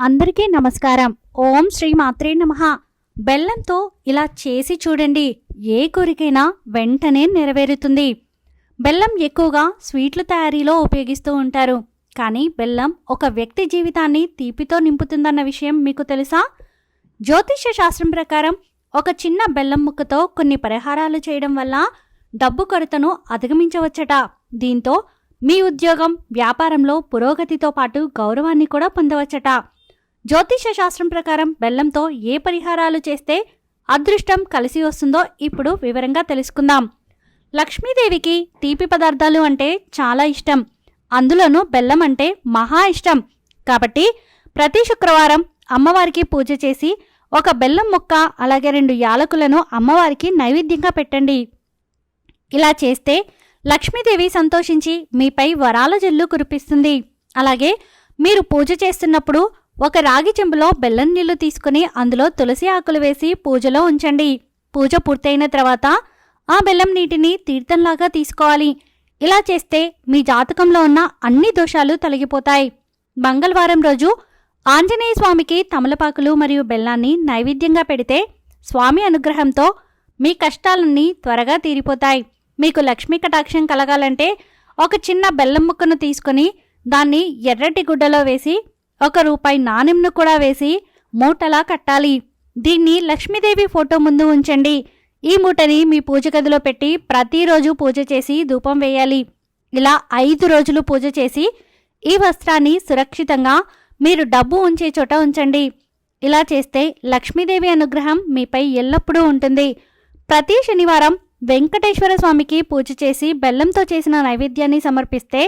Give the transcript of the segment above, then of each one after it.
అందరికీ నమస్కారం. ఓం శ్రీ మాత్రే నమః. బెల్లంతో ఇలా చేసి చూడండి ఏ కోరికైనా వెంటనే నెరవేరుతుంది. బెల్లం ఎక్కువగా స్వీట్ల తయారీలో ఉపయోగిస్తూ ఉంటారు. కానీ బెల్లం ఒక వ్యక్తి జీవితాన్ని తీపితో నింపుతుందన్న విషయం మీకు తెలుసా? జ్యోతిష్య శాస్త్రం ప్రకారం ఒక చిన్న బెల్లం ముక్కతో కొన్ని పరిహారాలు చేయడం వల్ల డబ్బు కొరతను అధిగమించవచ్చట. దీంతో మీ ఉద్యోగం వ్యాపారంలో పురోగతితో పాటు గౌరవాన్ని కూడా పొందవచ్చట. జ్యోతిష శాస్త్రం ప్రకారం బెల్లంతో ఏ పరిహారాలు చేస్తే అదృష్టం కలిసి వస్తుందో ఇప్పుడు వివరంగా తెలుసుకుందాం. లక్ష్మీదేవికి తీపి పదార్థాలు అంటే చాలా ఇష్టం. అందులోనూ బెల్లం అంటే మహా ఇష్టం. కాబట్టి ప్రతి శుక్రవారం అమ్మవారికి పూజ చేసి ఒక బెల్లం ముక్క అలాగే రెండు యాలకులను అమ్మవారికి నైవేద్యంగా పెట్టండి. ఇలా చేస్తే లక్ష్మీదేవి సంతోషించి మీపై వరాల జల్లు కురిపిస్తుంది. అలాగే మీరు పూజ చేస్తున్నప్పుడు ఒక రాగి చెంబులో బెల్లం నీళ్ళు తీసుకుని అందులో తులసి ఆకులు వేసి పూజలో ఉంచండి. పూజ పూర్తయిన తర్వాత ఆ బెల్లం నీటిని తీర్థంలాగా తీసుకోవాలి. ఇలా చేస్తే మీ జాతకంలో ఉన్న అన్ని దోషాలు తొలగిపోతాయి. మంగళవారం రోజు ఆంజనేయ స్వామికి తమలపాకులు మరియు బెల్లాన్ని నైవేద్యంగా పెడితే స్వామి అనుగ్రహంతో మీ కష్టాలన్నీ త్వరగా తీరిపోతాయి. మీకు లక్ష్మీ కటాక్షం కలగాలంటే ఒక చిన్న బెల్లం ముక్కను తీసుకొని దాన్ని ఎర్రటి గుడ్డలో వేసి ఒక రూపాయి నాణెంను కూడా వేసి మూటలా కట్టాలి. దీన్ని లక్ష్మీదేవి ఫోటో ముందు ఉంచండి. ఈ మూటని మీ పూజ గదిలో పెట్టి ప్రతిరోజు పూజ చేసి ధూపం వేయాలి. ఇలా ఐదు రోజులు పూజ చేసి ఈ వస్త్రాన్ని సురక్షితంగా మీరు డబ్బు ఉంచే చోట ఉంచండి. ఇలా చేస్తే లక్ష్మీదేవి అనుగ్రహం మీపై ఎల్లప్పుడూ ఉంటుంది. ప్రతి శనివారం వెంకటేశ్వర స్వామికి పూజ చేసి బెల్లంతో చేసిన నైవేద్యాన్ని సమర్పిస్తే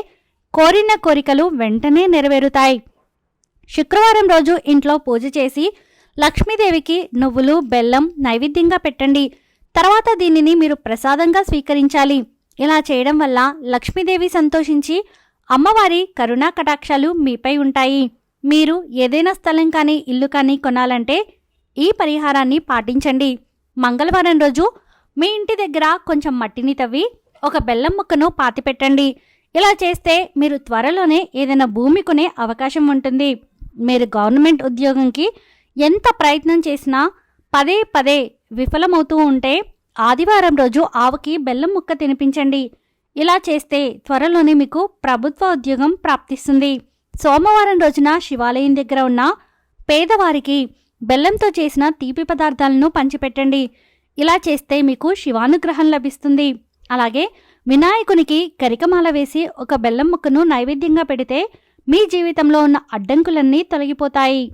కోరిన కోరికలు వెంటనే నెరవేరుతాయి. శుక్రవారం రోజు ఇంట్లో పూజ చేసి లక్ష్మీదేవికి నువ్వులు బెల్లం నైవేద్యంగా పెట్టండి. తర్వాత దీనిని మీరు ప్రసాదంగా స్వీకరించాలి. ఇలా చేయడం వల్ల లక్ష్మీదేవి సంతోషించి అమ్మవారి కరుణా కటాక్షాలు మీపై ఉంటాయి. మీరు ఏదైనా స్థలం కానీ ఇల్లు కానీ కొనాలంటే ఈ పరిహారాన్ని పాటించండి. మంగళవారం రోజు మీ ఇంటి దగ్గర కొంచెం మట్టిని తవ్వి ఒక బెల్లం ముక్కను పాతిపెట్టండి. ఇలా చేస్తే మీరు త్వరలోనే ఏదైనా భూమి కొనే అవకాశం ఉంటుంది. మీరు గవర్నమెంట్ ఉద్యోగంకి ఎంత ప్రయత్నం చేసినా పదే పదే విఫలమవుతూ ఉంటే ఆదివారం రోజు ఆవుకి బెల్లం ముక్క తినిపించండి. ఇలా చేస్తే త్వరలోనే మీకు ప్రభుత్వ ఉద్యోగం ప్రాప్తిస్తుంది. సోమవారం రోజున శివాలయం దగ్గర ఉన్న పేదవారికి బెల్లంతో చేసిన తీపి పదార్థాలను పంచిపెట్టండి. ఇలా చేస్తే మీకు శివానుగ్రహం లభిస్తుంది. అలాగే వినాయకునికి కరికమాల వేసి ఒక బెల్లం ముక్కను నైవేద్యంగా పెడితే మీ జీవితంలో ఉన్న అడ్డంకులన్నీ తొలగిపోతాయి.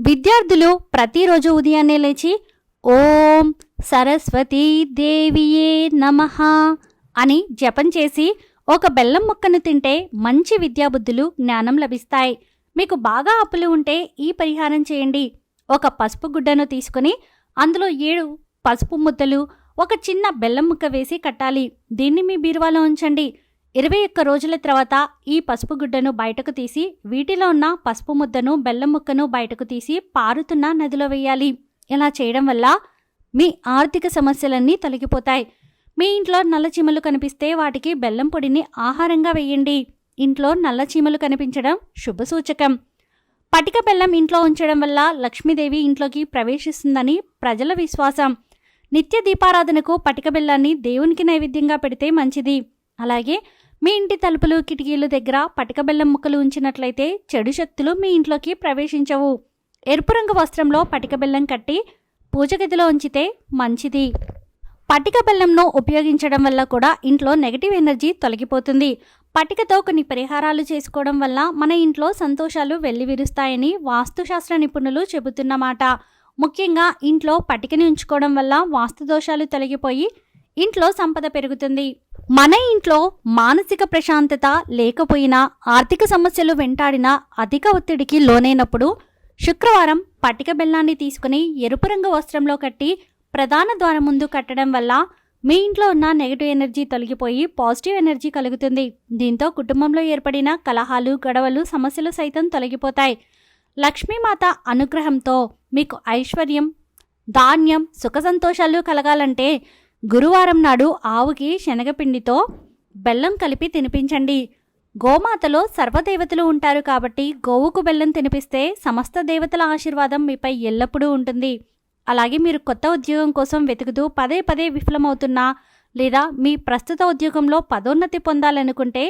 విద్యార్థులు ప్రతిరోజు ఉదయాన్నే లేచి ఓం సరస్వతీ దేవియే నమ అని జపం చేసి ఒక బెల్లం ముక్కను తింటే మంచి విద్యాబుద్ధులు జ్ఞానం లభిస్తాయి. మీకు బాగా అప్పులు ఉంటే ఈ పరిహారం చేయండి. ఒక పసుపు గుడ్డను తీసుకుని అందులో ఏడు పసుపు ముద్దలు ఒక చిన్న బెల్లం ముక్క వేసి కట్టాలి. దీన్ని మీ బీరువాలో ఉంచండి. ఇరవై ఒక్క రోజుల తర్వాత ఈ పసుపు గుడ్డను బయటకు తీసి వీటిలో ఉన్న పసుపు ముద్దను బెల్లం ముక్కను బయటకు తీసి పారుతున్న నదిలో వేయాలి. ఇలా చేయడం వల్ల మీ ఆర్థిక సమస్యలన్నీ తొలగిపోతాయి. మీ ఇంట్లో నల్ల చీమలు కనిపిస్తే వాటికి బెల్లం పొడిని ఆహారంగా వేయండి. ఇంట్లో నల్ల చీమలు కనిపించడం శుభసూచకం పటిక బెల్లం ఇంట్లో ఉంచడం వల్ల లక్ష్మీదేవి ఇంట్లోకి ప్రవేశిస్తుందని ప్రజల విశ్వాసం. నిత్య దీపారాధనకు పటిక బెల్లాన్ని దేవునికి నైవేద్యంగా పెడితే మంచిది. అలాగే మీ ఇంటి తలుపులు కిటికీలు దగ్గర పటిక బెల్లం ముక్కలు ఉంచినట్లయితే చెడు శక్తులు మీ ఇంట్లోకి ప్రవేశించవు. ఎరుపు రంగు వస్త్రంలో పటిక బెల్లం కట్టి పూజ గదిలో ఉంచితే మంచిది. పటిక బెల్లంను ఉపయోగించడం వల్ల కూడా ఇంట్లో నెగటివ్ ఎనర్జీ తొలగిపోతుంది. పటికతో కొన్ని పరిహారాలు చేసుకోవడం వల్ల మన ఇంట్లో సంతోషాలు వెల్లివిరుస్తాయని వాస్తుశాస్త్ర నిపుణులు చెబుతున్నమాట. ముఖ్యంగా ఇంట్లో పటికని ఉంచుకోవడం వల్ల వాస్తు దోషాలు తొలగిపోయి ఇంట్లో సంపద పెరుగుతుంది. మన ఇంట్లో మానసిక ప్రశాంతత లేకపోయినా ఆర్థిక సమస్యలు వెంటాడినా అధిక ఒత్తిడికి లోనైనప్పుడు శుక్రవారం పటిక బెల్లాన్ని తీసుకుని ఎరుపు రంగు వస్త్రంలో కట్టి ప్రధాన ద్వారం ముందు కట్టడం వల్ల మీ ఇంట్లో ఉన్న నెగిటివ్ ఎనర్జీ తొలగిపోయి పాజిటివ్ ఎనర్జీ కలుగుతుంది. దీంతో కుటుంబంలో ఏర్పడిన కలహాలు గొడవలు సమస్యలు సైతం తొలగిపోతాయి. లక్ష్మీమాత అనుగ్రహంతో మీకు ఐశ్వర్యం ధాన్యం సుఖ సంతోషాలు కలగాలంటే గురువారం నాడు ఆవుకి శనగపిండితో బెల్లం కలిపి తినిపించండి. గోమాతలో సర్వదేవతలు ఉంటారు కాబట్టి గోవుకు బెల్లం తినిపిస్తే సమస్త దేవతల ఆశీర్వాదం మీపై ఎల్లప్పుడూ ఉంటుంది. అలాగే మీరు కొత్త ఉద్యోగం కోసం వెతుకుతూ పదే పదే విఫలమవుతున్నా లేదా మీ ప్రస్తుత ఉద్యోగంలో పదోన్నతి పొందాలనుకుంటే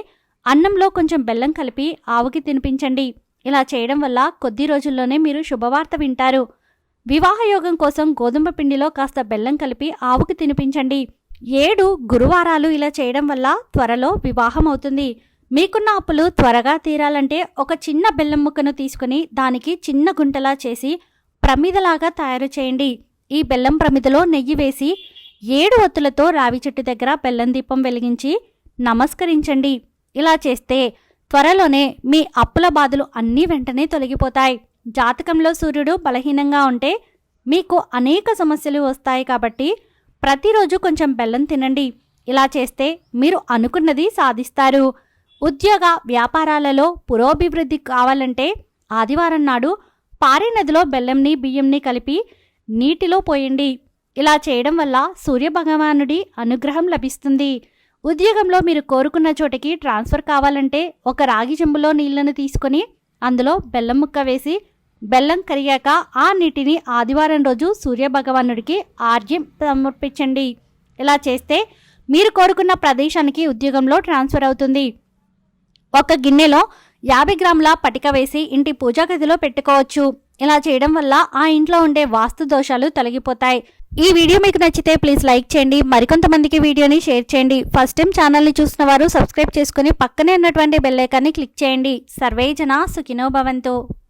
అన్నంలో కొంచెం బెల్లం కలిపి ఆవుకి తినిపించండి. ఇలా చేయడం వల్ల కొద్ది రోజుల్లోనే మీరు శుభవార్త వింటారు. వివాహయోగం కోసం గోధుమ పిండిలో కాస్త బెల్లం కలిపి ఆవుకి తినిపించండి. ఏడు గురువారాలు ఇలా చేయడం వల్ల త్వరలో వివాహం అవుతుంది మీకున్న అప్పులు త్వరగా తీరాలంటే ఒక చిన్న బెల్లం ముక్కను తీసుకుని దానికి చిన్న గుంటలా చేసి ప్రమిదలాగా తయారు చేయండి. ఈ బెల్లం ప్రమిదలో నెయ్యి వేసి ఏడు ఒత్తులతో రావి చెట్టు దగ్గర బెల్లం దీపం వెలిగించి నమస్కరించండి. ఇలా చేస్తే త్వరలోనే మీ అప్పుల బాధలు అన్నీ వెంటనే తొలగిపోతాయి. జాతకంలో సూర్యుడు బలహీనంగా ఉంటే మీకు అనేక సమస్యలు వస్తాయి కాబట్టి ప్రతిరోజు కొంచెం బెల్లం తినండి. ఇలా చేస్తే మీరు అనుకున్నది సాధిస్తారు. ఉద్యోగ వ్యాపారాలలో పురోభివృద్ధి కావాలంటే ఆదివారం నాడు పారే నదిలో బెల్లంని బియ్యంని కలిపి నీటిలో పోయండి. ఇలా చేయడం వల్ల సూర్యభగవానుడి అనుగ్రహం లభిస్తుంది. ఉద్యోగంలో మీరు కోరుకున్న చోటికి ట్రాన్స్ఫర్ కావాలంటే ఒక రాగి చెంబులో నీళ్ళను తీసుకొని అందులో బెల్లం ముక్క వేసి బెల్లం కరిగాక ఆ నీటిని ఆదివారం రోజు సూర్యభగవానుడికి ఆర్జ్యం సమర్పించండి. ఇలా చేస్తే మీరు కోరుకున్న ప్రదేశానికి ఉద్యోగంలో ట్రాన్స్ఫర్ అవుతుంది. ఒక గిన్నెలో యాభై గ్రాముల పటిక వేసి ఇంటి పూజా గదిలో పెట్టుకోవచ్చు. ఇలా చేయడం వల్ల ఆ ఇంట్లో ఉండే వాస్తు దోషాలు తొలగిపోతాయి. ఈ వీడియో మీకు నచ్చితే ప్లీజ్ లైక్ చేయండి. మరికొంతమందికి వీడియోని షేర్ చేయండి. ఫస్ట్ టైం ఛానల్ని చూసిన వారు సబ్స్క్రైబ్ చేసుకుని పక్కనే ఉన్నటువంటి బెల్లైకాన్ని క్లిక్ చేయండి. సర్వే జన సుఖినో భవంతు.